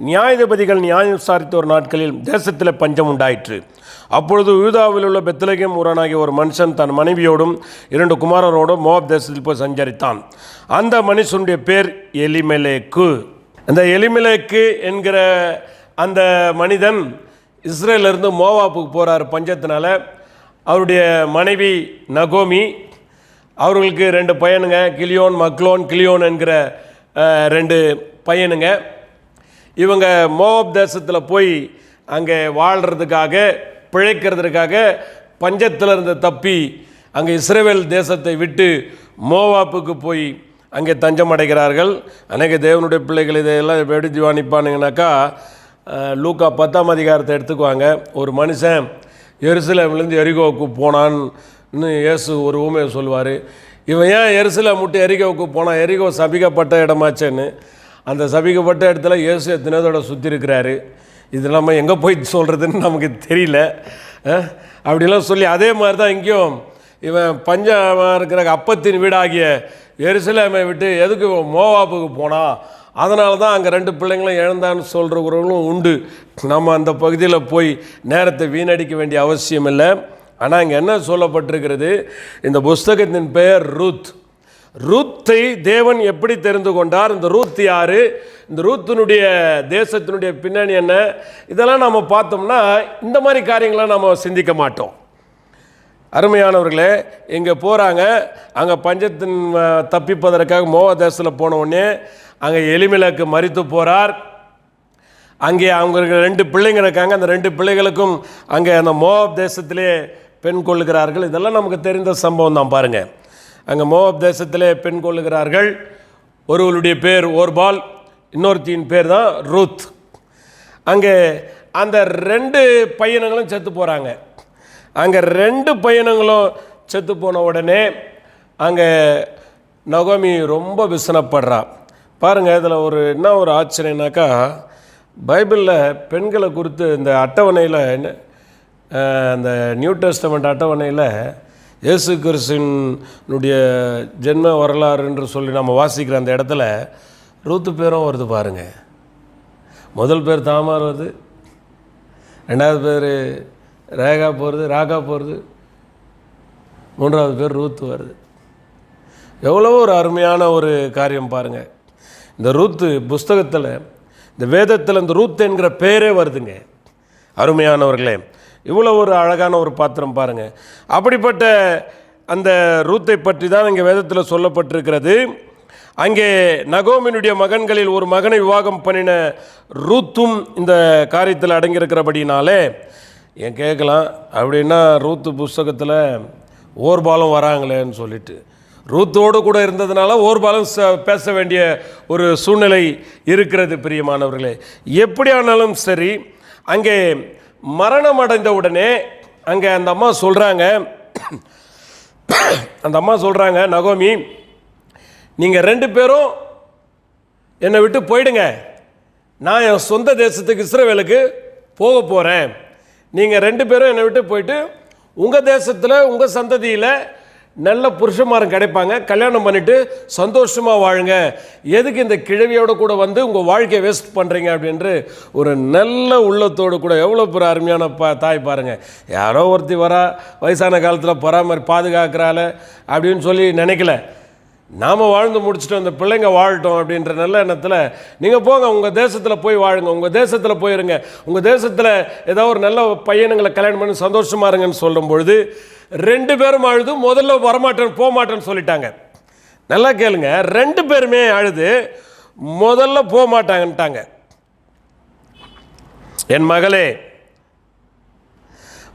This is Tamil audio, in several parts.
நியாயாதிபதிகள் நியாயம் விசாரித்த ஒரு நாட்களில் தேசத்தில் பஞ்சம் உண்டாயிற்று. அப்பொழுது யூதாவில் உள்ள பெத்தலகம் ஊரனாகிய ஒரு மனுஷன் தன் மனைவியோடும் இரண்டு குமாரரோடும் மோப் தேசத்தில் போய் சஞ்சரித்தான். அந்த மனுஷனுடைய பேர் எலிமெலேக்கு. அந்த எலிமெலேக்கு என்கிற அந்த மனிதன் இஸ்ரேலிருந்து மோவாப்புக்கு போகிறார் பஞ்சத்தினால. அவருடைய மனைவி நகோமி அவர்களுக்கு ரெண்டு பையனுங்க கிளியோன் மக்லோன் கிளியோன் என்கிற ரெண்டு பையனுங்க. இவங்க மோப் தேசத்தில் போய் அங்கே வாழ்கிறதுக்காக பிழைக்கிறதுக்காக பஞ்சத்தில் இருந்து தப்பி அங்கே இஸ்ரேவேல் தேசத்தை விட்டு மோவாப்புக்கு போய் அங்கே தஞ்சம் அடைகிறார்கள். அநேக தேவனுடைய பிள்ளைகள் இதையெல்லாம் எப்படி திவானிப்பானுங்கனாக்கா லூக்கா பத்தாம் அதிகாரத்தை எடுத்துக்குவாங்க. ஒரு மனுஷன் எருசலேம்லேருந்து எரிகோவுக்கு போனான்னு இயேசு ஒரு ஊமையை சொல்லுவார். இவன் ஏன் எருசலேம் முட்டு எரிகோவுக்கு போனான் எரிகோ சபிக்கப்பட்ட இடமாச்சேன்னு. அந்த சபிக்கப்பட்ட இடத்துல இயேசு எத்தனையோட சுற்றி இருக்கிறாரு இது நம்ம எங்கே போய் சொல்கிறதுன்னு நமக்கு தெரியல. அப்படிலாம் சொல்லி அதே மாதிரி தான் இங்கேயும் இவன் பஞ்சமாக இருக்கிற அப்பத்தின் வீடாகிய எருசலேமை விட்டு எதுக்கு இவன் மோவாப்புக்கு போனான் அதனால தான் அங்கே ரெண்டு பிள்ளைங்களும் இழந்தான்னு சொல்கிறவர்களும் உண்டு. நம்ம அந்த பகுதியில் போய் நேரத்தை வீணடிக்க வேண்டிய அவசியம் இல்லை. ஆனால் இங்கே என்ன சொல்லப்பட்டிருக்கிறது? இந்த புஸ்தகத்தின் பெயர் ரூத். ரூத்தை தேவன் எப்படி தெரிந்து கொண்டார்? இந்த ரூத் யாரு? இந்த ரூத்தினுடைய தேசத்தினுடைய பின்னணி என்ன? இதெல்லாம் நம்ம பார்த்தோம்னா இந்த மாதிரி காரியங்களை நம்ம சிந்திக்க மாட்டோம். அருமையானவர்களே இங்கே போகிறாங்க அங்கே பஞ்சத்தின் தப்பிப்பதற்காக மோக தேசத்தில் போன உடனே அங்கே எலிமிலக்கு மறித்து போகிறார் அங்கே அவங்களுக்கு ரெண்டு பிள்ளைங்க இருக்காங்க. அந்த ரெண்டு பிள்ளைகளுக்கும் அங்கே அந்த மோவாப் தேசத்திலே பெண் கொள்ளுகிறார்கள். இதெல்லாம் நமக்கு தெரிந்த சம்பவம் தான் பாருங்கள் அங்கே மோவாப் தேசத்திலே பெண் கொள்ளுகிறார்கள் ஒருவருடைய பேர் ஓர்பால் இன்னொருத்தியின் பேர் தான் ரூத். அங்கே அந்த ரெண்டு பையனுங்களும் செத்து போகிறாங்க அங்கே ரெண்டு பையனுங்களும் செத்து போன உடனே அங்கே நகோமி ரொம்ப விசனப்படுறா. பாருங்கள் இதில் ஒரு என்ன ஒரு ஆச்சரியனாக்கா பைபிளில் பெண்களை குறித்து இந்த அட்டவணையில் என்ன அந்த நியூ டெஸ்டமெண்ட் அட்டவணையில் இயேசு கிறிஸ்தினுடைய ஜென்ம வரலாறு என்று சொல்லி நம்ம வாசிக்கிற அந்த இடத்துல ரூத்து பேரும் வருது பாருங்கள் முதல் பேர் தாமார் வருது. ரெண்டாவது பேர் ரேகா போகிறது ராகா போகிறது மூன்றாவது பேர் ரூத் வருது. எவ்வளோ ஒரு அருமையான ஒரு காரியம் பாருங்கள் இந்த ரூத்து புஸ்தகத்தில் இந்த வேதத்தில் இந்த ரூத் என்கிற பேரே வருதுங்க. அருமையானவர்களே இவ்வளோ ஒரு அழகான ஒரு பாத்திரம் பாருங்கள் அப்படிப்பட்ட அந்த ரூத்தை பற்றி தான் இங்கே வேதத்தில் சொல்லப்பட்டிருக்கிறது. அங்கே நகோமினுடைய மகன்களில் ஒரு மகனை விவாகம் பண்ணின ரூத்தும் இந்த காரியத்தில் அடங்கியிருக்கிறபடினாலே ஏன் கேட்கலாம்? அப்படின்னா ரூத்து புஸ்தகத்தில் ஓர்பாலம் வராங்களேன்னு சொல்லிட்டு. ரூத்தோடு கூட இருந்ததுனால ஓர்பாலம் ச- பேச வேண்டிய ஒரு சூழ்நிலை இருக்கிறது பிரியமானவர்களே. எப்படியானாலும் சரி அங்கே மரணம் அடைந்த உடனே அங்கே அந்த அம்மா சொல்கிறாங்க அந்த அம்மா சொல்கிறாங்க நகோமி நீங்கள் ரெண்டு பேரும் என்னை விட்டு போயிடுங்க. நான் என் சொந்த தேசத்துக்கு இஸ்ரேவேலுக்கு போக போகிறேன் நீங்கள் ரெண்டு பேரும் என்னை விட்டு போயிட்டு உங்கள் தேசத்தில் உங்கள் சந்ததியில் நல்ல புருஷமாரம் கிடைப்பாங்க. கல்யாணம் பண்ணிவிட்டு சந்தோஷமாக வாழுங்க. எதுக்கு இந்த கிழவியோட கூட வந்து உங்கள் வாழ்க்கையை வேஸ்ட் பண்ணுறீங்க அப்படின்று ஒரு நல்ல உள்ளத்தோடு கூட எவ்வளோ பெரிய அருமையான பா தாய் பாருங்கள் யாரோ ஒருத்தி வரா வயசான காலத்தில் பராமரி பாதுகாக்கிறாள அப்படின்னு சொல்லி நினைக்கல. நாம் வாழ்ந்து முடிச்சுட்டு அந்த பிள்ளைங்க வாழட்டும் அப்படின்ற நல்ல எண்ணத்தில் நீங்கள் போங்க உங்கள் தேசத்தில் போய் வாழுங்க உங்கள் தேசத்தில் போயிருங்க. உங்கள் தேசத்தில் ஏதோ ஒரு நல்ல பையனுங்களை கல்யாணம் பண்ணி சந்தோஷமா இருங்கன்னு சொல்லும் பொழுது ரெண்டு பேரும் அழுது முதல்ல வரமாட்டேன் போக மாட்டேன்னு சொல்லிட்டாங்க. நல்லா கேளுங்க ரெண்டு பேருமே அழுது முதல்ல போக மாட்டாங்கன்ட்டாங்க என் மகளே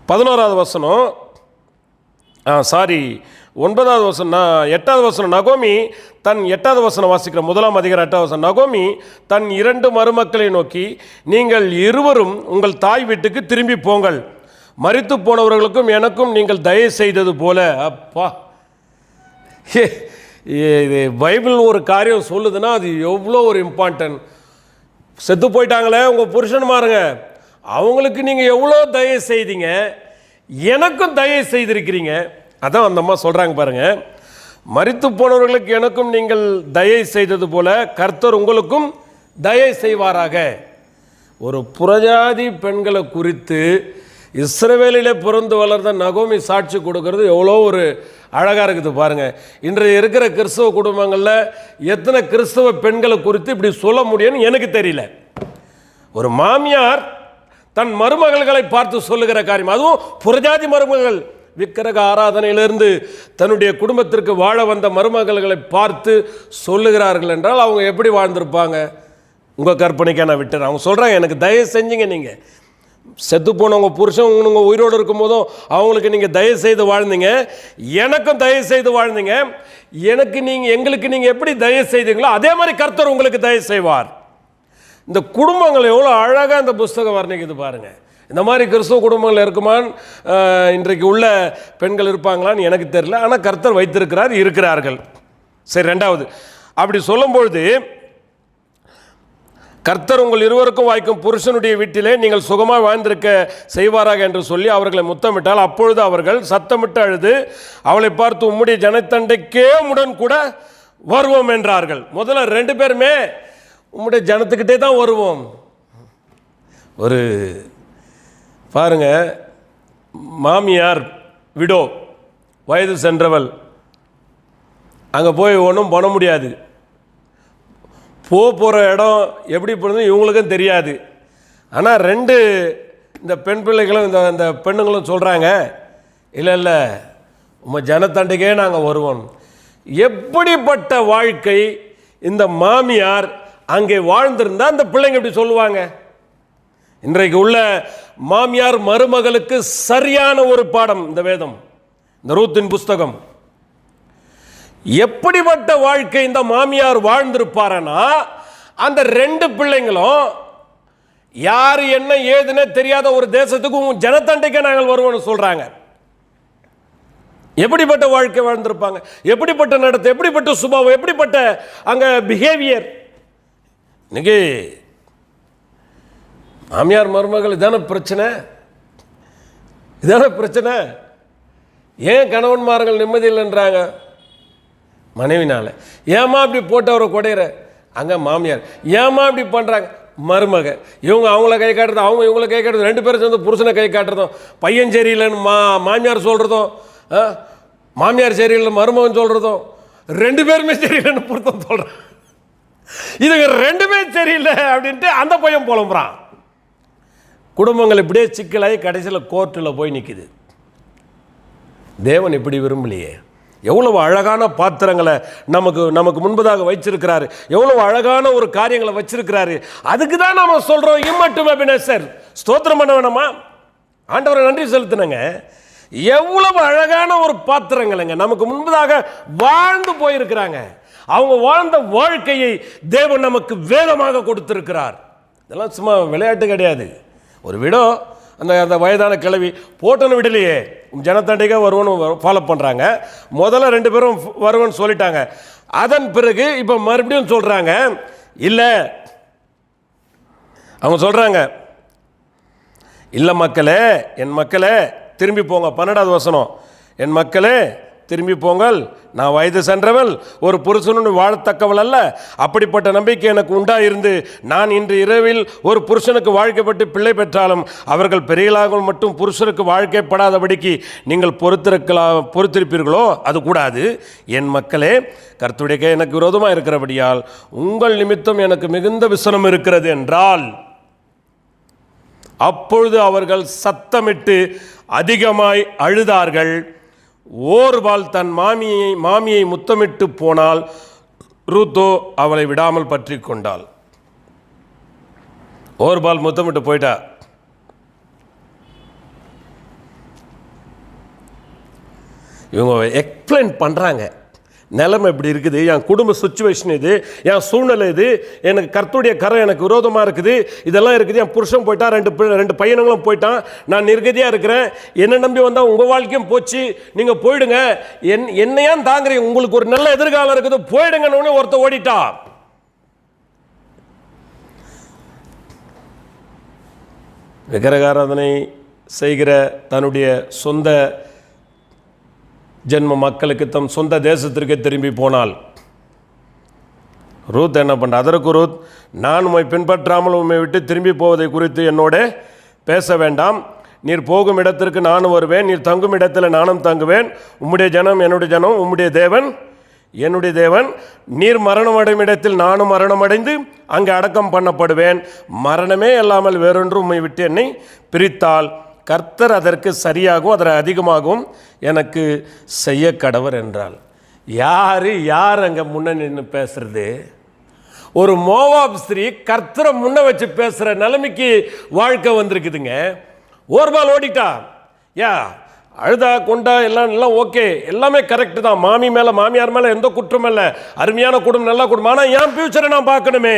பதினோராவது வசனம் ஆ சாரி ஒன்பதாவது வசனம் நான் எட்டாவது வசனம் நகோமி தன் எட்டாவது வசனம் வாசிக்கிற முதலாம் அதிகாரம் எட்டாவது வசனம் நகோமி தன் இரண்டு மருமக்களை நோக்கி நீங்கள் இருவரும் உங்கள் தாய் வீட்டுக்கு திரும்பி போங்கள். மரித்து போனவர்களுக்கும் எனக்கும் நீங்கள் தயவு செய்தது போல. அப்பா. ஹே, இது பைபிள் ஒரு காரியம் சொல்லுதுன்னா அது எவ்வளோ ஒரு இம்பார்ட்டன்ட் செத்து போயிட்டாங்களே உங்கள் புருஷன் மாறுங்க அவங்களுக்கு நீங்கள் எவ்வளோ தயவு செய்தீங்க? எனக்கும் தயவு செய்திருக்கிறீங்க. அதான் அந்த அம்மா சொல்கிறாங்க பாருங்கள் மறித்து போனவர்களுக்கு எனக்கும் நீங்கள் தயை செய்தது போல கர்த்தர் உங்களுக்கும் தயை செய்வாராக. ஒரு புறஜாதி பெண்களை குறித்து இஸ்ரவேலிலே பிறந்து வளர்ந்த நகோமி சாட்சி கொடுக்கறது. எவ்வளோ ஒரு அழகாக இருக்குது பாருங்கள் இன்றைய இருக்கிற கிறிஸ்தவ குடும்பங்களில் எத்தனை கிறிஸ்தவ பெண்களை குறித்து இப்படி சொல்ல முடியும்னு எனக்கு தெரியல. ஒரு மாமியார் தன் மருமகள்களை பார்த்து சொல்லுகிற காரியம். அதுவும் புரஜாதி மருமகள் விக்கிரக ஆராதனையிலிருந்து தன்னுடைய குடும்பத்திற்கு வாழ வந்த மருமகள்களை பார்த்து சொல்லுகிறார்கள் என்றால் அவங்க எப்படி வாழ்ந்திருப்பாங்க? உங்கள் கற்பனைக்காக நான் விட்டுறேன். அவங்க சொல்கிறாங்க எனக்கு தயவு செஞ்சுங்க நீங்கள் செத்து போனவங்க புருஷன் உங்க உயிரோடு இருக்கும்போதும் அவங்களுக்கு நீங்கள் தயவு செய்து வாழ்ந்தீங்க. எனக்கும் தயவு செய்து வாழ்ந்தீங்க. எனக்கு நீங்கள் எங்களுக்கு நீங்கள் எப்படி தயவு செய்தீங்களோ அதே மாதிரி கர்த்தர் உங்களுக்கு தயவு செய்வார். இந்த குடும்பங்கள் எவ்வளோ அழகாக இந்த புஸ்தகம் வர்ணிக்குது பாருங்கள் இந்த மாதிரி கிறிஸ்துவ குடும்பங்கள் இருக்குமான்னு இன்றைக்கு உள்ள பெண்கள் இருப்பாங்களான்னு எனக்கு தெரியல. ஆனால் கர்த்தர் வைத்திருக்கிறார் இருக்கிறார்கள். சரி ரெண்டாவது. அப்படி சொல்லும்பொழுது கர்த்தர் உங்கள் இருவருக்கும் வாய்க்கும் புருஷனுடைய வீட்டிலே நீங்கள் சுகமாக வாழ்ந்திருக்க செய்வாராக என்று சொல்லி அவர்களை முத்தமிட்டால் அப்பொழுது அவர்கள் சத்தமிட்டு அழுது அவளை பார்த்து உம்முடைய ஜனத்தண்டைக்கே உடன் கூட வருவோம் என்றார்கள். முதல்ல ரெண்டு பேருமே உம்முடைய ஜனத்துக்கிட்டே தான் வருவோம். ஒரு பாருங்க மாமியார் விடோ வயது சென்றவள். அங்கே போய் ஒன்றும் பண்ண முடியாது. போக போகிற இடம் எப்படி போகிறது இவங்களுக்கும் தெரியாது. ஆனால் ரெண்டு இந்த பெண் பிள்ளைகளும் இந்த இந்த பெண்ணுங்களும் சொல்கிறாங்க இல்லை இல்லை உங்கள் ஜனத்தண்டைக்கே நாங்கள் வருவோம். எப்படிப்பட்ட வாழ்க்கை இந்த மாமியார் அங்கே வாழ்ந்திருந்தால் அந்த பிள்ளைங்க இப்படி சொல்லுவாங்க? இன்றைக்கு உள்ள மாமியார் மருமகளுக்கு சரியான ஒரு பாடம் இந்த வேதம் இந்த ரூத்தின் புஸ்தகம். எப்படிப்பட்ட வாழ்க்கை இந்த மாமியார் வாழ்ந்திருப்பாரனா அந்த ரெண்டு பிள்ளைங்களும் யார் என்ன ஏதுன்னு தெரியாத ஒரு தேசத்துக்கு உன் ஜனத்தண்டைக்கே நாங்கள் வருவோம்னு சொல்றாங்க. எப்படிப்பட்ட வாழ்க்கை வாழ்ந்திருப்பாங்க? எப்படிப்பட்ட நடத்தை எப்படிப்பட்ட சுபாவம் எப்படிப்பட்ட அங்க பிஹேவியர் இன்னைக்கு மாமியார் மருமகள் இதான பிரச்சனை? இதான பிரச்சனை? ஏன் கணவன்மார்கள் நிம்மதி இல்லைன்றாங்க மனைவினால். ஏமா இப்படி போட்டவரை குடையிற? அங்கே மாமியார். ஏமா இப்படி பண்ணுறாங்க மருமக. இவங்க அவங்கள கை காட்டுறது அவங்க இவங்கள கை காட்டுறது ரெண்டு பேரும் சேர்ந்து புருஷனை கை காட்டுறதும் பையன் சரியில்லைன்னு மா மாமியார் சொல்கிறதும் ஆ, மாமியார் சரியில்லை மருமகன் சொல்கிறதும் ரெண்டு பேருமே சரியில்லைன்னு பொருத்தம் சொல்கிறான் இதுங்க ரெண்டுமே சரியில்லை அப்படின்ட்டு அந்த பையன் புலம்புறான். குடும்பங்கள் இப்படியே சிக்கலாகி கடைசியில் கோர்ட்டில் போய் நிற்கிது தேவன் இப்படி விரும்பலையே. எவ்வளவு அழகான பாத்திரங்களை நமக்கு நமக்கு முன்பதாக வைச்சிருக்கிறாரு எவ்வளவு அழகான ஒரு காரியங்களை வச்சிருக்கிறாரு. அதுக்கு தான் நம்ம சொல்றோம் இம்மட்டும் அபினேசர். ஸ்தோத்திரம் பண்ண வேணாமா? ஆண்டவரை நன்றி செலுத்தினங்க. எவ்வளவு அழகான ஒரு பாத்திரங்களைங்க. நமக்கு முன்பதாக வாழ்ந்து போயிருக்கிறாங்க. அவங்க வாழ்ந்த வாழ்க்கையை தேவன் நமக்கு வேதமாக கொடுத்திருக்கிறார். இதெல்லாம் சும்மா விளையாட்டு கிடையாது. ஒரு விடோ அந்த அந்த வயதான கிழவி போட்டோன்னு விடலையே. ஜனத்தண்டைக்காக வருவன் ஃபாலோ பண்ணுறாங்க முதல்ல ரெண்டு பேரும் வருவன் சொல்லிட்டாங்க. அதன் பிறகு இப்போ மறுபடியும் சொல்கிறாங்க இல்லை. அவங்க சொல்கிறாங்க இல்லை மக்களே என் மக்களே திரும்பி போங்க. பன்னெண்டாவது வசனம். என் மக்களே திரும்பி போங்கள். நான் வயது சென்றவள் ஒரு புருஷனுடன் வாழத்தக்கவள் அல்ல. அப்படிப்பட்ட நம்பிக்கை எனக்கு உண்டாயிருந்து நான் இன்று இரவில் ஒரு புருஷனுக்கு வாழ்க்கைப்பட்டு பிள்ளை பெற்றாலும் அவர்கள் பெரியலாக மட்டும் புருஷனுக்கு வாழ்க்கைப்படாதபடிக்கு நீங்கள் பொறுத்திருக்கலாம் பொறுத்திருப்பீர்களோ? அது கூடாது. என் மக்களே கர்த்துடைய எனக்கு விரோதமாக இருக்கிறபடியால் உங்கள் நிமித்தம் எனக்கு மிகுந்த விசனம் இருக்கிறது என்றால் அப்பொழுது அவர்கள் சத்தமிட்டு அதிகமாய் அழுதார்கள். ஓர்பால் தன் மாமியை மாமியை முத்தமிட்டு போனால் ரூத்தோ அவளை விடாமல் பற்றி கொண்டாள். ஓர்பால் முத்தமிட்டு போயிட்டா? இவங்க எக்ஸ்பிளைன் பண்ணுறாங்க நிலைமை இப்படி இருக்குது. என் குடும்ப சுச்சுவேஷன் இது. என் சூழ்நிலை இது. எனக்கு கர்த்துடைய கரை எனக்கு விரோதமாக இருக்குது. இதெல்லாம் இருக்குது. என் புருஷன் போயிட்டான். ரெண்டு பி- ரெண்டு பையனுங்களும் போயிட்டான். நான் நிர்கதியாக இருக்கிறேன். என்னை நம்பி வந்தால் உங்கள் வாழ்க்கையும் போச்சு. நீங்கள் போயிடுங்க. என் என்னையான் தாங்குறீங்க? உங்களுக்கு ஒரு நல்ல எதிர்காலம் இருக்குது. போயிடுங்கன்னு ஒருத்த ஓடிட்டா விக்கிரகாராதனை செய்கிற தன்னுடைய சொந்த ஜென்ம மக்களுக்கு தம் சொந்த தேசத்திற்கு திரும்பி போனாள். ரூத் என்ன பண்ண அதற்கு ரூத் நான் உம்மை பின்பற்றாமல் உண்மை விட்டு திரும்பி போவதை குறித்து என்னோட பேச வேண்டாம். நீர் போகும் இடத்திற்கு நானும் வருவேன். நீர் தங்கும் இடத்துல நானும் தங்குவேன். உம்முடைய ஜனம் என்னுடைய ஜனம் உம்முடைய தேவன் என்னுடைய தேவன். நீர் மரணம் அடையும் இடத்தில் நானும் மரணம் அடைந்து அங்கே அடக்கம் பண்ணப்படுவேன். மரணமே இல்லாமல் வேறொன்று உம்மை விட்டு என்னை பிரித்தால் கர்த்தர் அதற்கு சரியாகவும் அதற்கு அதிகமாகவும் எனக்கு செய்ய கடவர் என்றால் யார் யார் அங்கே முன்ன நின்று பேசுறது? ஒரு மோவாப் ஸ்திரீ கர்த்தரை முன்ன வச்சு பேசுகிற நிலைமைக்கு வாழ்க்கை வந்திருக்குதுங்க. ஓர்பால் ஓடிட்டா யா அழுதா கொண்டா எல்லாம் எல்லாம் ஓகே எல்லாமே கரெக்டு தான். மாமி மேலே மாமியார் மேலே எந்த குற்றம் இல்லை. அருமையான குடும்பம் நல்ல குடும்பம். ஆனால் என் ஃபியூச்சரை நான் பார்க்கணுமே.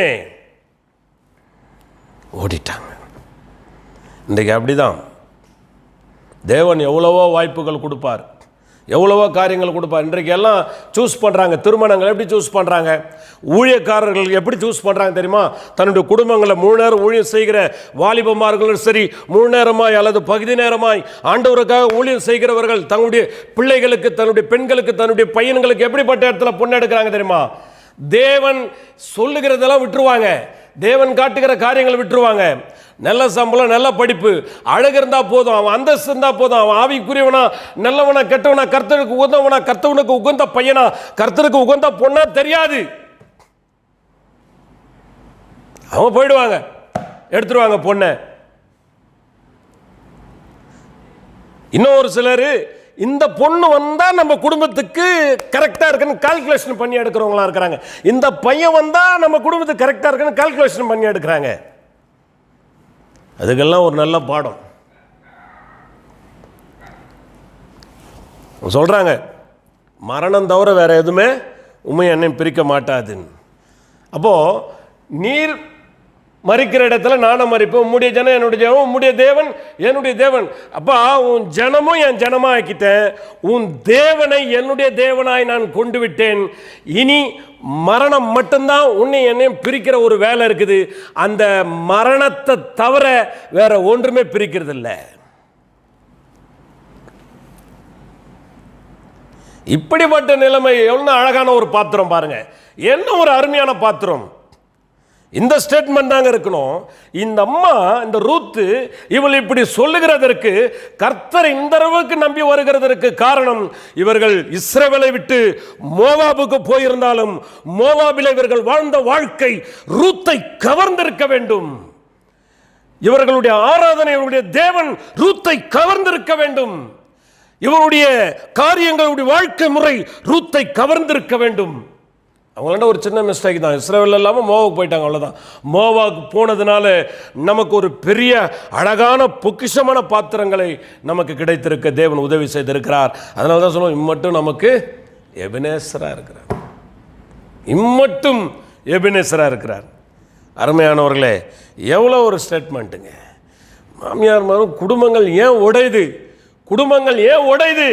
ஓடிட்டாங்க. இன்றைக்கு அப்படிதான். தேவன் எவ்வளவோ வாய்ப்புகள் கொடுப்பார். எவ்வளவோ காரியங்கள் கொடுப்பார். இன்றைக்கு எல்லாம் சூஸ் பண்ணுறாங்க திருமணங்கள் எப்படி சூஸ் பண்ணுறாங்க ஊழியக்காரர்கள் எப்படி சூஸ் பண்ணுறாங்க தெரியுமா? தன்னுடைய குடும்பங்களை முழு நேரம் ஊழியம் செய்கிற வாலிபமார்களும் சரி முழு நேரமாய் அல்லது பகுதி நேரமாய் ஆண்டவருக்காக ஊழியம் செய்கிறவர்கள் தன்னுடைய பிள்ளைகளுக்கு தன்னுடைய பெண்களுக்கு தன்னுடைய பையன்களுக்கு எப்படிப்பட்ட இடத்துல பொண்ணு எடுக்கிறாங்க தெரியுமா? தேவன் சொல்லுகிறதெல்லாம் விட்டுருவாங்க. தேவன் காட்டுகிற காரியங்களை விட்டுருவாங்க. நல்ல சம்பளம் நல்ல படிப்பு. அழகு இருந்தால் போதும். அவன் அந்தஸ்து இருந்தால் போதும். அவன் ஆவிக்குரியவனா நல்லவனா கெட்டவனா கர்த்தருக்கு உகந்தவனா கர்த்தவனுக்கு உகந்த பையனா கர்த்தருக்கு உகந்த பொண்ணா தெரியாது. அவன் போயிடுவாங்க. எடுத்துருவாங்க பொண்ணை. இன்னும் ஒரு சிலர் இந்த பொண்ணு வந்தால் நம்ம குடும்பத்துக்கு கரெக்டாக இருக்குன்னு கால்குலேஷன் பண்ணி எடுக்கிறவங்களா இருக்கிறாங்க. இந்த பையன் வந்தால் நம்ம குடும்பத்துக்கு கரெக்டாக இருக்குன்னு கால்குலேஷன் பண்ணி எடுக்கிறாங்க. அதுக்கெல்லாம் ஒரு நல்ல பாடம். சொல்கிறாங்க மரணம் தவிர வேறு எதுவுமே உண்மை என்னையும் பிரிக்க மாட்டாதுன்னு. அப்போது நீர் மறிக்கிற இடத்துல நானும் மறிப்பேன். உம்முடைய ஜனம் என்னுடைய ஜனம் உம்முடைய தேவன் என்னுடைய தேவன். அப்பா உன் ஜனமும் என் ஜனமாக ஆக்கிட்டேன் உன் தேவனை என்னுடைய தேவனாய் நான் கொண்டு விட்டேன் இனி மரணம் மட்டும்தான் உன்னை என்னையும் பிரிக்கிற ஒரு வேலை இருக்குது. அந்த மரணத்தை தவிர வேற ஒன்றுமே பிரிக்கிறது இல்லை இப்படிப்பட்ட நிலைமை எவ்வளோ அழகான ஒரு பாத்திரம் பாருங்க. என்ன ஒரு அருமையான பாத்திரம். இந்த ஸ்டேட்மெண்ட் தாங்க இருக்கணும். இந்த அம்மா இந்த ரூத்து இவள் இப்படி சொல்லுகிறதற்கு கர்த்தர் இந்த அளவுக்கு நம்பி வருகிறதற்கு காரணம் இவர்கள் இஸ்ரேவேலை விட்டு மோவாபுக்கு போயிருந்தாலும் மோவாபில் இவர்கள் வாழ்ந்த வாழ்க்கை ரூத்தை கவர்ந்திருக்க வேண்டும். இவர்களுடைய ஆராதனை இவருடைய தேவன் ரூத்தை கவர்ந்திருக்க வேண்டும். இவருடைய காரியங்களுடைய வாழ்க்கை முறை ரூத்தை கவர்ந்திருக்க வேண்டும். அவங்களாண்ட ஒரு சின்ன மிஸ்டேக் தான். இஸ்ரேவில் இல்லாமல் மோவாக்கு போயிட்டாங்க அவ்வளோதான் மோவாக்கு போனதுனால நமக்கு ஒரு பெரிய அழகான பொக்கிஷமான பாத்திரங்களை நமக்கு கிடைத்திருக்க தேவன் உதவி செய்திருக்கிறார். அதனால தான் சொல்லுவோம் இம்மட்டும் நமக்கு எபினேசராக இருக்கிறார். இம்மட்டும் எபினேசராக இருக்கிறார். அருமையானவர்களே எவ்வளோ ஒரு ஸ்டேட்மெண்ட்டுங்க மாமியார் மாரும் குடும்பங்கள் ஏன் உடையுது? குடும்பங்கள் ஏன் உடையுது?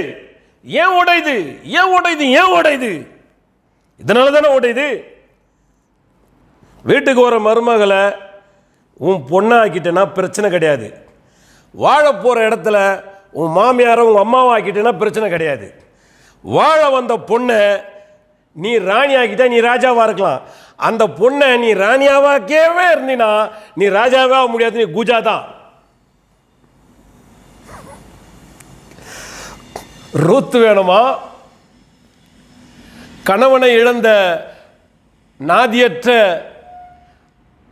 ஏன் உடையுது? ஏன் உடையுது? ஏன் உடையுது? இதனால தானே உடையுது வீட்டுக்கு வர மருமகளை உன் பொண்ணாக்கிட்டேன்னா பிரச்சனை கிடையாது. வாழ போகிற இடத்துல உன் மாமியாரை உங்கள் அம்மாவை ஆக்கிட்டேன்னா பிரச்சனை கிடையாது. வாழ வந்த பொண்ணை நீ ராணி ஆக்கிட்டா நீ ராஜாவாக இருக்கலாம். அந்த பொண்ணை நீ ராணியாவாக்கவே இருந்தினா நீ ராஜாவே ஆக முடியாது நீ குஜா தான். ரூத்து வேணுமா? கணவனை இழந்த நாதியற்ற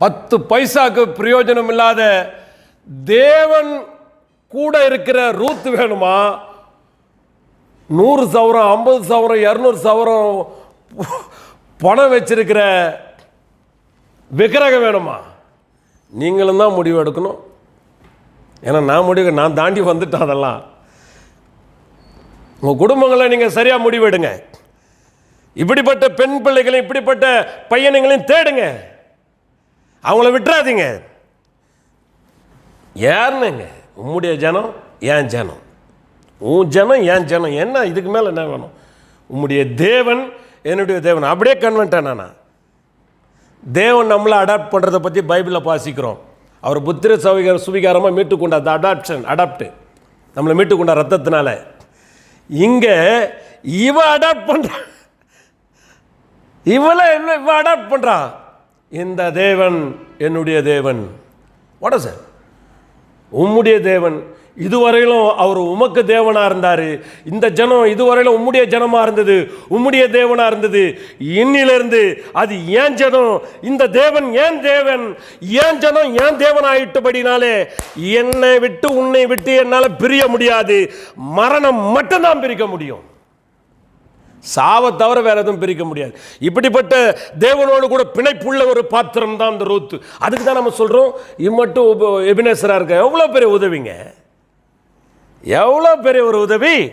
பத்து பைசாக்கு பிரயோஜனம் இல்லாத தேவன் கூட இருக்கிற ரூத் வேணுமா? நூறு சவரம் ஐம்பது சவரம் இரநூறு சவரம் பணம் வச்சிருக்கிற விக்கிரகம் வேணுமா? நீங்களும் தான் முடிவு எடுக்கணும். ஏன்னா நான் முடிவு நான் தாண்டி வந்துட்டேன் அதெல்லாம். உங்கள் குடும்பங்களை நீங்கள் சரியாக முடிவெடுங்க இப்படிப்பட்ட பெண் பிள்ளைகளையும் இப்படிப்பட்ட பையனுங்களையும் தேடுங்க. அவங்கள விட்டுறாதீங்க. யாருன்னுங்க உம்முடைய ஜனம் ஏன் ஜனம். உன் ஜனம் ஏன் ஜனம். என்ன? இதுக்கு மேலே என்ன வேணும்? உம்முடைய தேவன் என்னுடைய தேவன். அப்படியே கன்வென்ட்டேன் நான்? தேவன் நம்மளை அடாப்ட் பண்ணுறதை பற்றி பைபிளில் பாசிக்கிறோம் அவர் புத்திர சவிகார சுவிகாரமாக மீட்டு கொண்டார் அடாப்ஷன் அடாப்ட்டு நம்மளை மீட்டு கொண்டார் ரத்தத்தினால. இங்கே இவன் அடாப்ட் பண்ணுறான் இவளை என்ன இவ அடாப்ட் பண்ணுறான் இந்த தேவன் என்னுடைய தேவன். வாட சார் உம்முடைய தேவன். இதுவரையிலும் அவர் உமக்கு தேவனாக இருந்தார். இந்த ஜனம் இதுவரையிலும் உம்முடைய ஜனமாக இருந்தது. உம்முடைய தேவனாக இருந்தது. இன்னிலிருந்து அது ஏன் ஜனம்? இந்த தேவன் ஏன் தேவன்? ஏன் ஜனம் ஏன் தேவன் ஆயிட்டபடினாலே என்னை விட்டு உன்னை விட்டு என்னால் பிரிய முடியாது. மரணம் மட்டும்தான் பிரிக்க முடியும். சாவை தவிர வேற எதுவும் பிரிக்க முடியாது. இப்படிப்பட்ட தேவனோடு கூட பிணைப்புள்ள ஒரு பாத்திரம் தான் இந்த ரூத்து அதுக்கு தான் நம்ம சொல்கிறோம் இம்மட்டும் உப- எபினேசராக இருக்க எவ்வளோ பெரிய உதவிங்க? எவ்வளோ பெரிய ஒரு உதவி?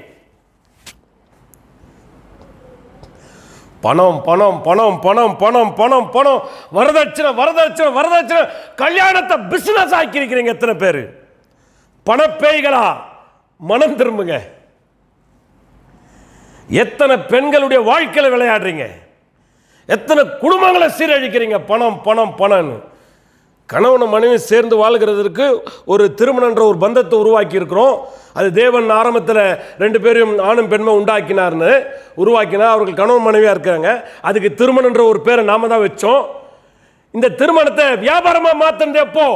பணம் பணம் பணம் பணம் பணம் பணம் பணம். வரதட்சணை வரதட்சணை வரதட்சணை. கல்யாணத்தை பிஸ்னஸ் ஆக்கியிருக்கிறீங்க எத்தனை பேர்? பணப்பேய்களா? மனம் திரும்புங்க. எத்தனை பெண்களுடைய வாழ்க்கையில் விளையாடுறீங்க? எத்தனை குடும்பங்களை சீரழிக்கிறீங்க? பணம் பணம் பணம்னு. கணவன் மனைவி சேர்ந்து வாழ்கிறதுக்கு ஒரு திருமணன்ற ஒரு பந்தத்தை உருவாக்கி இருக்கிறோம் அது தேவன் ஆரம்பத்தில் ரெண்டு பேரும் ஆணும் பெண்மை உண்டாக்கினார்னு உருவாக்கினா அவர்கள் கணவன் மனைவியாக இருக்காங்க. அதுக்கு திருமணன்ற ஒரு பேரை நாம தான் வச்சோம். இந்த திருமணத்தை வியாபாரமாக மாற்றினது எப்போ?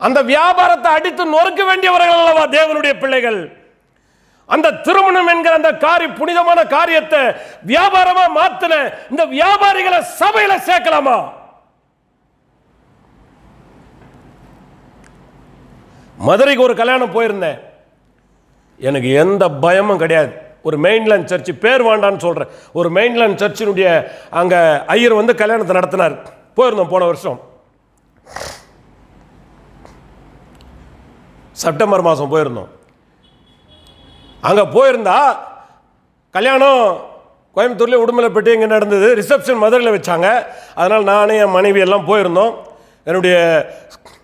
அந்த வியாபாரத்தை அடித்து நொறுக்க வேண்டியவர்கள் அல்லவா தேவனுடைய பிள்ளைகள்? அந்த திருமணம் என்கிற அந்த காரி புனிதமான காரியத்தை வியாபாரமா மாத்தின இந்த வியாபாரிகளை சபையில சேர்க்கலாமா? மதுரைக்கு ஒரு கல்யாணம் போயிருந்தேன். எனக்கு எந்த பயமும் கிடையாது. ஒரு மெயின்லேண்ட் சர்ச் பேர் வேண்டான்னு சொல்கிறேன் ஒரு மெயின்லேண்ட் சர்ச்சினுடைய அங்கே ஐயர் வந்து கல்யாணத்தை நடத்தினார். போயிருந்தோம் போன வருஷம். செப்டம்பர் மாதம் போயிருந்தோம். அங்கே போயிருந்தா கல்யாணம் கோயம்புத்தூர்லேயே உடுமலைப்பட்டு இங்கே நடந்தது. ரிசப்ஷன் மதுரையில் வச்சாங்க. அதனால் நானே என் மனைவி எல்லாம் போயிருந்தோம். என்னுடைய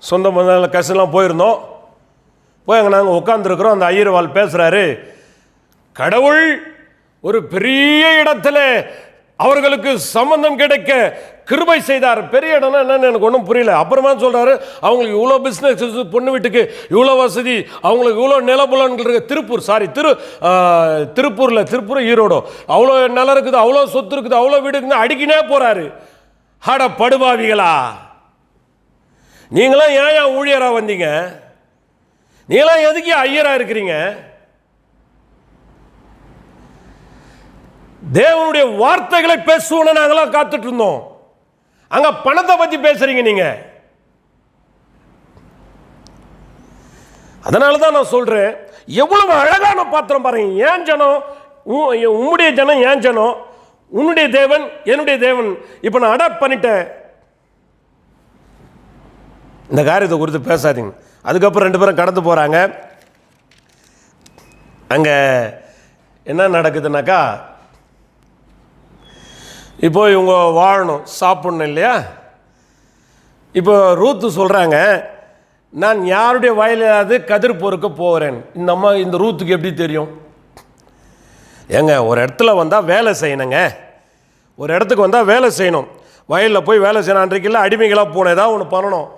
சொந்த மத கசெல்லாம் போயிருந்தோம். போய் அங்கே நாங்கள் உட்காந்துருக்குறோம் அந்த ஐயர்வால் பேசுகிறாரு கடவுள் ஒரு பெரிய இடத்துல அவர்களுக்கு சம்பந்தம் கிடைக்க கிருபை செய்தார். பெரிய இடம்னா என்னன்னு எனக்கு ஒன்றும் புரியல. அப்புறமா சொல்கிறாரு அவங்களுக்கு இவ்வளோ பிஸ்னஸ் பொண்ணு வீட்டுக்கு இவ்வளோ வசதி அவங்களுக்கு இவ்வளோ நிலபுலன்கள் இருக்குது திருப்பூர் சாரி திரு திருப்பூரில் திருப்பூர் ஈரோடு. அவ்வளோ நிலம் இருக்குது அவ்வளோ சொத்து இருக்குது அவ்வளோ வீடு இருக்குது அடிக்கினே போகிறாரு ஹட படுபாவிகளா. நீங்களாம் ஏன் ஏன் ஊழியராக வந்தீங்க? நீங்களாம் எதுக்கு ஐயராக இருக்கிறீங்க? தேவனுடைய வார்த்தைகளை பேசுவோன்னு நாங்களாம் காத்துட்டு இருந்தோம். அங்க பணத்தை பத்தி பேசுறீங்க நீங்க. அதனால தான் நான் சொல்றேன் எவ்வளவு அழகான பாத்திரம் பாருங்க. ஏன் ஜனம் உன்னுடைய உம்முடைய ஜனம் ஏன் ஜனம்? உன்னுடைய தேவன் என்னுடைய தேவன். இப்போ நான் அடாப்ட் பண்ணிட்டேன். இந்த காரியத்தை குறித்து பேசாதீங்க. அதுக்கப்புறம் ரெண்டு பேரும் கடந்து போகிறாங்க அங்கே என்ன நடக்குதுனாக்கா இப்போ இவங்க வாழணும் சாப்பிடணும் இல்லையா? இப்போ ரூத்து சொல்கிறாங்க நான் யாருடைய வயலாவது கதிர் பொறுக்க போகிறேன் இந்த அம்மா இந்த ரூத்துக்கு எப்படி தெரியும்? ஏங்க ஒரு இடத்துல வந்தால் வேலை செய்யணுங்க. ஒரு இடத்துக்கு வந்தால் வேலை செய்யணும். வயலில் போய் வேலை செய்யணும். அன்றைக்கு அடிமைகளாக போன ஏதாவது ஒன்று பண்ணணும்.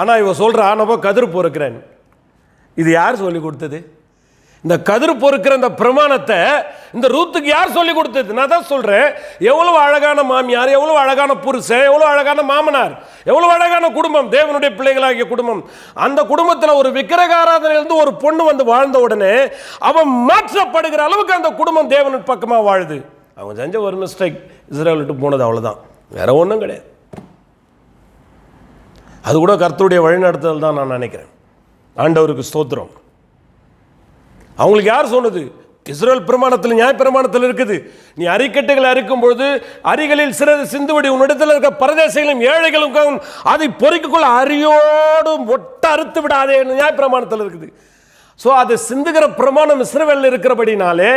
ஆனால் இவன் சொல்கிற ஆனப்போ கதிர் பொறுக்கிறேன். இது யார் சொல்லி கொடுத்தது? இந்த கதிர் பொறுக்கிற அந்த பிரமாணத்தை இந்த ரூத்துக்கு யார் சொல்லி கொடுத்தது? நான் தான் சொல்கிறேன் எவ்வளோ அழகான மாமியார் எவ்வளோ அழகான புருஷன் எவ்வளோ அழகான மாமனார் எவ்வளோ அழகான குடும்பம் தேவனுடைய பிள்ளைகளாகிய குடும்பம். அந்த குடும்பத்தில் ஒரு விக்கிரகாராதனையிலிருந்து ஒரு பொண்ணு வந்து வாழ்ந்த உடனே அவன் மாற்றப்படுகிற அளவுக்கு அந்த குடும்பம் தேவனின் பக்கமாக வாழுது. அவங்க செஞ்ச ஒரு மிஸ்டேக் இஸ்ரேல் விட்டு போனது அவ்வளோதான் வேற ஒன்றும் கிடையாது. அது கூட கர்த்தருடைய வழிநடத்துதல் தான் நான் நினைக்கிறேன். ஆண்டவருக்கு ஸ்தோத்திரம். அவங்களுக்கு யார் சொன்னது? இஸ்ரேல் பிரமாணத்தில் நியாயப்பிரமாணத்தில் இருக்குது. நீ அறிக்கட்டுகளை அறுக்கும் பொழுது அரிகளில் சிறிது சிந்துவடி உன்னிடத்தில் இருக்க பரதேசங்களும் ஏழைகளும் அதை பொறுக்கிக்கொள்ள அரியோடு ஒட்ட அறுத்து விடாதே நியாயப்பிரமாணத்தில் இருக்குது. ஸோ அது சிந்துகிற பிரமாணம் இஸ்ரேவேலில் இருக்கிறபடினாலே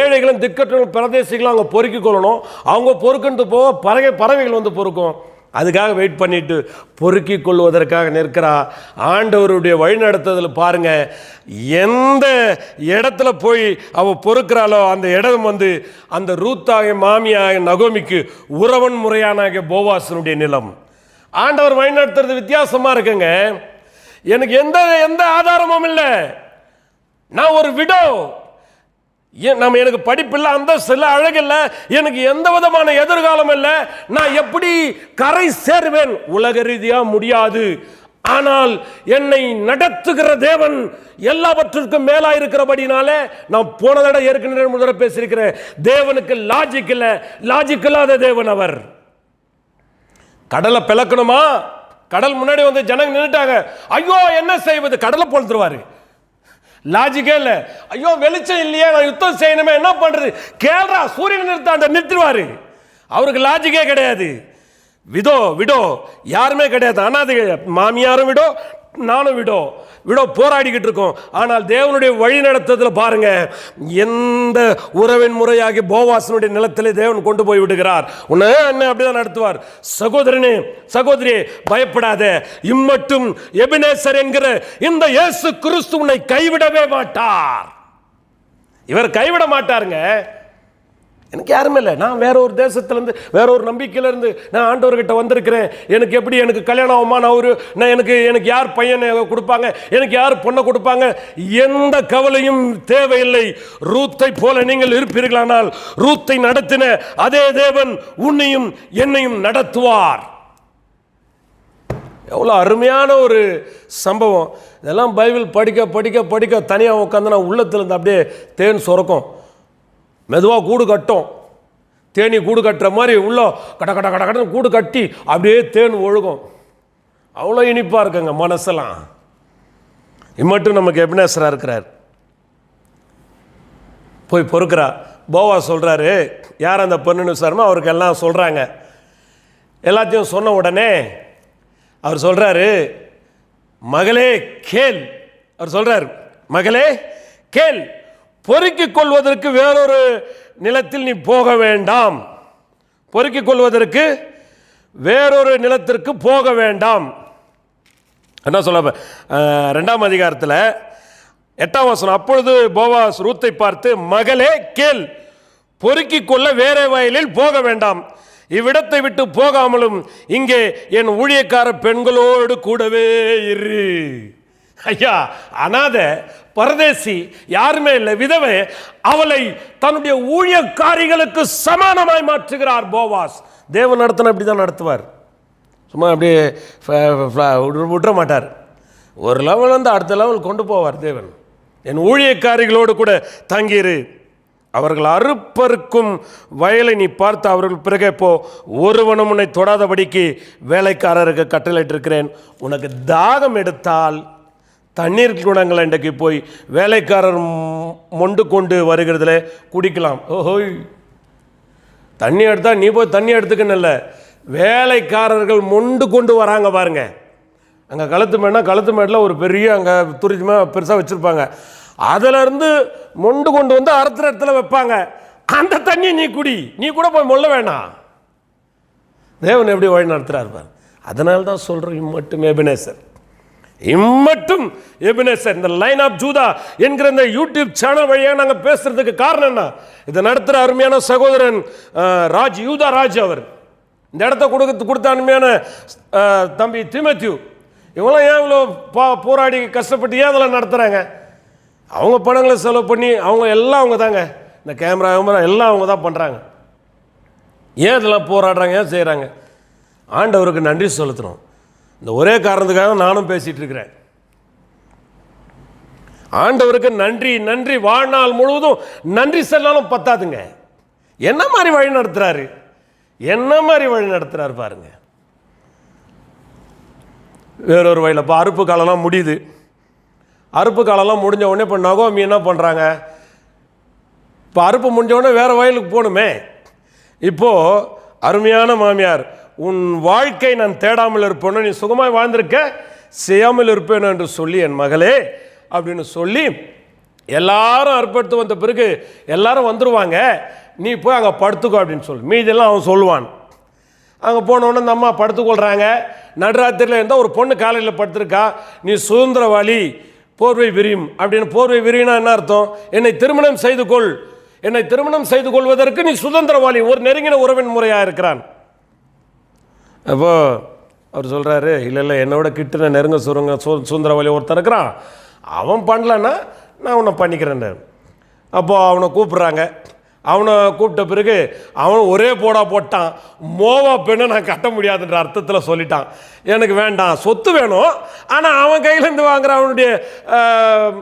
ஏழைகளும் திக்கற்றவர்களும் பிரதேசிகளும் அவங்க பொறுக்கிக் கொள்ளணும். அவங்க பொறுக்கிட்டு போக பறவை பறவைகள் வந்து பொறுக்கும். அதுக்காக வெயிட் பண்ணிட்டு பொறுக்கிக் கொள்வதற்காக நிற்கிறா. ஆண்டவருடைய வழிநடத்துதல் பாருங்க. எந்த இடத்துல போய் அவள் பொறுக்கிறாளோ அந்த இடம் வந்து அந்த ரூத்தாக மாமியாக நகோமிக்கு உறவன் முறையானாக போவாசனுடைய நிலம். ஆண்டவர் வழிநடத்துறது வித்தியாசமாக இருக்குங்க. எனக்கு எந்த எந்த ஆதாரமும் இல்லை. நான் ஒரு விடோ நம்ம எனக்கு படிப்பில்லை? அந்தஸ்து இல்லை அழகில்லை. எனக்கு எந்த விதமான எதிர்காலம் இல்லை. நான் எப்படி கரை சேருவேன்? உலக ரீதியா முடியாது. ஆனால் என்னை நடத்துகிற தேவன் எல்லாவற்றிற்கும் மேலா இருக்கிறபடினாலே நான் போன தடவை ஏற்கனவே முதல்ல பேசியிருக்கிறேன். தேவனுக்கு லாஜிக் இல்லை. லாஜிக் இல்லாத தேவன் அவர். கடலை பிளக்கணுமா? கடல் முன்னாடி வந்து ஜனங்க நின்றுட்டாங்க ஐயோ என்ன செய்வது? கடலை பொழுத்துருவாரு லாஜிக்கே இல்லை. ஐயோ வெளிச்சம் இல்லையே நான் யுத்தம் செய்யணுமே என்ன பண்றது? கேள்றா சூரியன் நிறுத்தாண்ட நிறுத்திடுவாரு. அவருக்கு லாஜிக்கே கிடையாது. விடோ விடோ யாருமே கிடையாது. அனாதை மாமியாரும் விடோ நானும் விடோ விடோ போராடிக்கிட்டு இருக்கோம். ஆனால் தேவனுடைய வழி நடத்துறதுல பாருங்க எந்த உறவின் முறையாகி போவாசனுடைய நிலத்திலே தேவன் கொண்டு போய் விடுகிறார். உன்ன என்ன அப்படிதான் நடத்துவார்? சகோதரனே சகோதரியே பயப்படாத. இம்மட்டும் எபினேசர் என்கிற இந்த இயேசு கிறிஸ்து உன்னை கைவிடவே மாட்டார். இவர் கைவிட மாட்டாருங்க. எனக்கு யாருமே இல்லை. நான் வேற ஒரு தேசத்துலேருந்து வேற ஒரு நம்பிக்கையிலேருந்து நான் ஆண்டவர்கிட்ட வந்திருக்கிறேன். எனக்கு எப்படி எனக்கு கல்யாணம் ஆகுமா? நான் ஒரு நான் எனக்கு எனக்கு யார் பையனை கொடுப்பாங்க? எனக்கு யார் பொண்ணை கொடுப்பாங்க? எந்த கவலையும் தேவையில்லை. ரூத்தை போல நீங்கள் இருப்பீர்களானால் ரூத்தை நடத்தின அதே தேவன் உன்னையும் என்னையும் நடத்துவார். எவ்வளோ அருமையான ஒரு சம்பவம். இதெல்லாம் பைபிள் படிக்க படிக்க படிக்க தனியாக உட்காந்து நான் உள்ளத்துலேருந்து அப்படியே தேன் சுரக்கும். மெதுவாக கூடு கட்டும். தேனி கூடு கட்டுற மாதிரி உள்ளோ கட கட கட கடன்னு கூடு கட்டி அப்படியே தேன் ஒழுகும். அவ்வளோ இனிப்பாக இருக்குங்க மனசெல்லாம். இம்மட்டும் நமக்கு எபினேசராக இருக்கிறார். போய் பொறுக்கிறா. போவா சொல்கிறாரு யார் அந்த பொண்ணுன்னு விசாரமோ அவருக்கு எல்லாம் சொல்கிறாங்க எல்லாத்தையும் சொன்ன உடனே அவர் சொல்கிறாரு மகளே கேள். அவர் சொல்கிறார் மகளே கேள். பொறுக்கிக் கொள்வதற்கு வேறொரு நிலத்தில் நீ போக வேண்டாம். பொறுக்கிக் கொள்வதற்கு வேறொரு நிலத்திற்கு போக வேண்டாம். என்ன சொல்ல ரெண்டாம் அதிகாரத்தில் எட்டாம் வசனம் அப்பொழுது போவாஸ் ரூத்தை பார்த்து மகளே கேள் பொறுக்கிக் கொள்ள வேற வயலில் போக வேண்டாம். இவ்விடத்தை விட்டு போகாமலும் இங்கே என் ஊழியக்கார பெண்களோடு கூடவே இரு. ஐயா அனாத பரதேசி யாருமே இல்லை விதவை அவளை தன்னுடைய ஊழியக்காரிகளுக்கு சமானமாய் மாற்றுகிறார் போவாஸ். தேவன் நடத்தின அப்படி தான் நடத்துவார். சும்மா அப்படியே ஃப- விட்ற- மாட்டார். ஒரு லெவல் வந்து அடுத்த லெவல் கொண்டு போவார் தேவன். என் ஊழியக்காரிகளோடு கூட தங்கியிரு. அவர்கள் அறுப்பறுக்கும் வயலை நீ பார்த்து அவர்கள் பிறகே போ. ஒருவனும் உன்னை தொடாதபடிக்கு வேலைக்காரருக்கு கட்டளையிட்டிருக்கிறேன். உனக்கு தாகம் எடுத்தால் தண்ணீர் குடங்கள் இன்றைக்கு போய் வேலைக்காரர் மொண்டு கொண்டு வருகிறதுல குடிக்கலாம். ஓஹோய். தண்ணி எடுத்தால் நீ போய் தண்ணி எடுத்துக்கன்னு இல்லை. வேலைக்காரர்கள் மொண்டு கொண்டு வராங்க பாருங்க. அங்கே கழுத்து மேடுனா கழுத்து மேடில் ஒரு பெரிய அங்கே துரிஜமாக பெருசாக வச்சுருப்பாங்க. அதிலிருந்து மொண்டு கொண்டு வந்து அறுத்துற இடத்துல வைப்பாங்க. அந்த தண்ணியை நீ குடி. நீ கூட போய் மொல்ல வேணாம் தேவன் எப்படி வழி நடத்துகிறார் பாரு. அதனால தான் சொல்கிறோம் இம்மட்டும் மேபினேசர். இம்மட்டும் எபினேசர். இந்த லைன் ஆஃப் ஜூதா என்கிற இந்த யூடியூப் சேனல் வழியாக நாங்கள் பேசுறதுக்கு காரணம் என்ன? இதை நடத்துகிற அருமையான சகோதரன் ராஜ் யூதா ராஜ் அவர். இந்த இடத்த கொடுக்க கொடுத்த அருமையான தம்பி திமத்யூ இவங்களாம் ஏன் இவ்வளோ பா போராடி கஷ்டப்பட்டு ஏன் அதெல்லாம் நடத்துகிறாங்க அவங்க பணங்களை செலவு பண்ணி அவங்க எல்லாம் அவங்க தாங்க. இந்த கேமரா கேமரா எல்லாம் அவங்க தான் பண்ணுறாங்க ஏன் இதெல்லாம் போராடுறாங்க ஏன் செய்கிறாங்க ஆண்டவருக்கு நன்றி செலுத்துகிறோம் இந்த ஒரே காரணத்துக்காக நானும் பேசிட்டு இருக்கிறேன் ஆண்டவருக்கு நன்றி நன்றி. வாழ்நாள் முழுவதும் நன்றி செல்லாலும் பத்தாதுங்க. என்ன மாதிரி வழி நடத்துறாரு? என்ன மாதிரி வழி நடத்துறாரு பாருங்க. வேறொரு வழியில் இப்போ அறுப்பு காலம்லாம் முடியுது. அறுப்பு காலம்லாம் முடிஞ்ச உடனே இப்போ நகோமி என்ன பண்ணுறாங்க இப்போ அறுப்பு முடிஞ்ச உடனே வேறு வயலுக்கு போகணுமே. இப்போது அருமையான மாமியார் உன் வாழ்க்கை நான் தேடாமல் இருப்பேனோ நீ சுகமாய் வாழ்ந்திருக்க செய்யாமல் இருப்பேன் என்று சொல்லி என் மகளே அப்படின்னு சொல்லி எல்லாரும் அர்ப்பணித்து வந்த பிறகு எல்லாரும் வந்துடுவாங்க நீ போய் அங்கே படுத்துக்கோ அப்படின்னு சொல்லி. மீதெல்லாம் அவன் சொல்லுவான். அங்கே போனோடனே இந்த அம்மா படுத்துக்கொள்கிறாங்க நடுராத்திரியில் இருந்தால் ஒரு பொண்ணு காலையில் படுத்திருக்கா. நீ சுதந்திரவாளி போர்வை விரியும் அப்படின்னு போர்வை விரியினா என்ன அர்த்தம்? என்னை திருமணம் செய்து கொள். என்னை திருமணம் செய்து கொள்வதற்கு நீ சுதந்திரவாளி ஒரு நெருங்கின உறவின் முறையாக இருக்கிறான். அப்போ அவர் சொல்கிறாரு இல்லை இல்லை என்னோட கிட்ட நெருங்க சுருங்க சு சுதந்திரவாளி ஒருத்தன் இருக்கிறான். அவன் பண்ணலன்னா நான் உன்னை பண்ணிக்கிறேன் அப்போ அவனை கூப்பிட்றாங்க. அவனை கூப்பிட்ட பிறகு அவன் ஒரே போடா போட்டான். மோவா பெண்ணை நான் கட்ட முடியாதுன்ற அர்த்தத்தில் சொல்லிட்டான். எனக்கு வேண்டாம் சொத்து வேணும். ஆனால் அவன் கையிலேருந்து வாங்குற அவனுடைய ஆஹ்,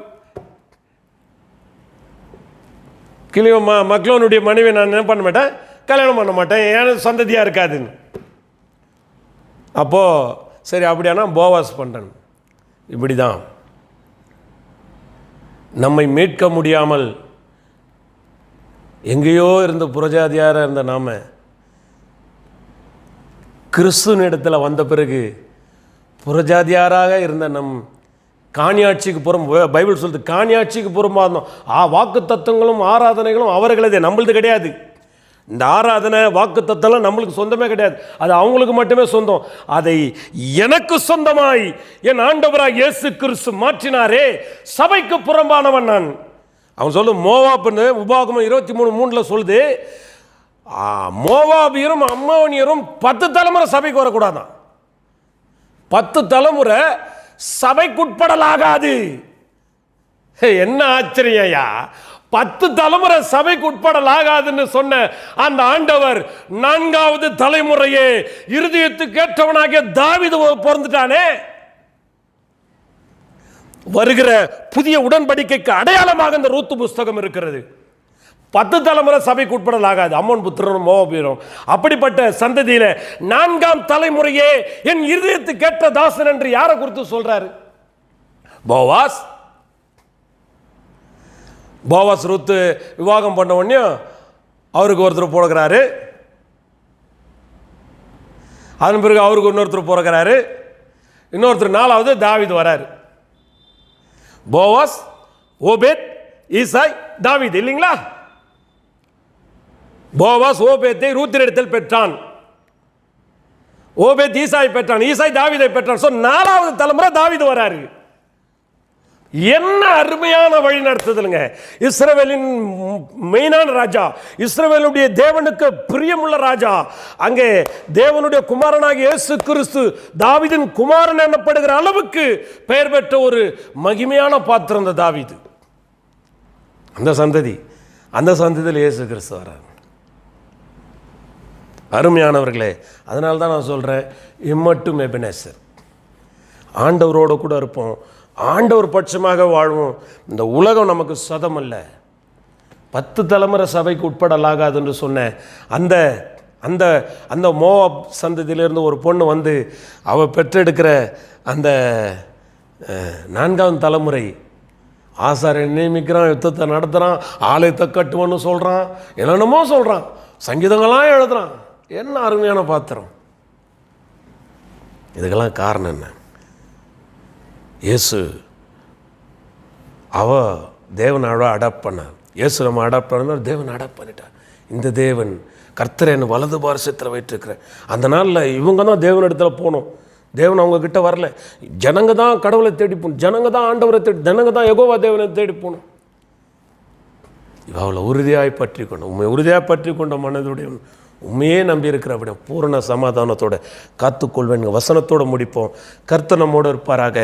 கிளியோ ம மக்களவனுடைய மனைவி நான் என்ன பண்ண மாட்டேன்? கல்யாணம் பண்ண மாட்டேன். ஏன் சந்ததியாக இருக்காதுன்னு. அப்போது சரி அப்படியானா போவாஸ் பண்ணுறேன் இப்படி தான் நம்மை மீட்க முடியாமல் எங்கேயோ இருந்த புரஜாதியாராக இருந்த நாம் கிறிஸ்துவின் இடத்துல வந்த பிறகு புறஜாதியாராக இருந்த நம் காணியாட்சிக்கு புறம் பைபிள் சொல்லுது காணியாட்சிக்கு இருந்தோம். ஆ வாக்கு தத்துவங்களும் ஆராதனைகளும் அவர்களது நம்மளது கிடையாது. இந்த ஆராதனை வாக்கு தத்தெல்லாம் நம்மளுக்கு சொந்தமே கிடையாது. அது அவங்களுக்கு மட்டுமே சொந்தம். அதை எனக்கு சொந்தமாய் என் ஆண்டவராக இயேசு கிறிஸ்து மாற்றினாரே. சபைக்கு புறம்பானவன் நான். அவன் சொல்லு மோவாப்புன்னு உபாகமம் இருபத்தி மூணு மூணில் சொல்லுது மோவாபியரும் அம்மாவனியரும் பத்து தலைமுறை சபைக்கு வரக்கூடாதான். பத்து தலைமுறை சபைக்குட்படலாகாது. ஹே, என்ன ஆச்சரியயா பத்து தலைமுறை சபைக்கு உட்படலாகாதுன்னு சொன்ன அந்த ஆண்டவர் நான்காவது தலைமுறையே இருதயத்துக்கு ஏற்றவனாகிய தாவிது பிறந்துட்டானே. வருகிற புதிய உடன்படிக்கைக்கு அடையாளமாக இந்த ரூத்து புஸ்தகம் இருக்கிறது. பத்து தலைமுறை சபைக்கு உட்படலாகாது. அம்மன் புத்திரனும் மோபீரும் அப்படிப்பட்ட சந்ததியில நான்காம் தலைமுறையே என் இருதயத்துக்கு கேட்ட தாசன் என்று யாரை குறித்து சொல்றாரு? போவாஸ். போவாஸ் ரூத்து விவாகம் பண்ண உடனே அவருக்கு ஒருத்தர் போடுகிறாரு. அதன் பிறகு அவருக்கு இன்னொருத்தர் பிறகுறாரு இன்னொருத்தர் நாலாவது தாவீது வராரு. போவாஸ் ஓபேத் ஈசாய் தாவீது இல்லைங்களா? போவாஸ் ஓபேத்தை ரூத்திரிடத்தில் பெற்றான். ஓபேத் ஈசாய் பெற்றான். ஈசாய் தாவிதை பெற்றான். ஸோ நாலாவது தலைமுறை தாவீது வராரு. என்ன அருமையான வழி நடத்துதலுங்க இஸ்ரவேலின் மெயினான ராஜா இஸ்ரவேலுடைய தேவனுக்கு பிரியமுள்ள ராஜா அங்கே தேவனுடைய குமாரனாக இயேசு கிறிஸ்து தாவிதின் குமாரன் எனப்படுகிற அளவுக்கு பெயர் பெற்ற ஒரு மகிமையான பாத்திரம் இந்த தாவிது. அந்த சந்ததி அந்த சந்ததியில் இயேசு கிறிஸ்து வரார். அருமையானவர்களே அதனால தான் நான் சொல்கிறேன் இம்மட்டும் எபினேசர். ஆண்டவரோட கூட இருப்போம் ஆண்டவர் பட்சமாக வாழ்வோம். இந்த உலகம் நமக்கு சதம் அல்ல பத்து தலைமுறை சபைக்கு உட்படலாகாது என்று சொன்ன அந்த அந்த அந்த மோ சந்ததியிலேருந்து ஒரு பொண்ணு வந்து அவள் பெற்றெடுக்கிற அந்த நான்காவது தலைமுறை. ஆசாரை நியமிக்கிறான் யுத்தத்தை நடத்துகிறான் ஆலயத்தை கட்டுவோன்னு சொல்கிறான் என்னென்னமோ சொல்கிறான் சங்கீதங்களாம் எழுதுறான். என்ன அருமையான பாத்திரம். இதுக்கெல்லாம் காரணம் என்ன? இயேசு அவ தேவனோட அடாப்ட் பண்ணார் இயேசு நம்ம அடாப்ட் பண்ணார் தேவன் அடாப்ட் பண்ணிட்டார் இந்த தேவன் கர்த்தரை என்னை வலது பாரசத்தில் வைத்திருக்கிறேன் அந்த நாளில் இவங்க தான் தேவன் இடத்துல போகணும் தேவன் அவங்க கிட்டே வரல. ஜனங்க தான் கடவுளை தேடி போகணும் ஜனங்க தான் ஆண்டவரை தேடி ஜனங்க தான் எகோவா தேவனை தேடி போகணும் இவ அவளை உறுதியாய் பற்றி கொண்டு உண்மை உறுதியாக பற்றி கொண்ட மனதுடைய உண்மையே நம்பி இருக்கிற அப்படி பூரண சமாதானத்தோட காத்துக்கொள்வேன். வசனத்தோட முடிப்போம். கர்த்தனமோடு இருப்பாராக.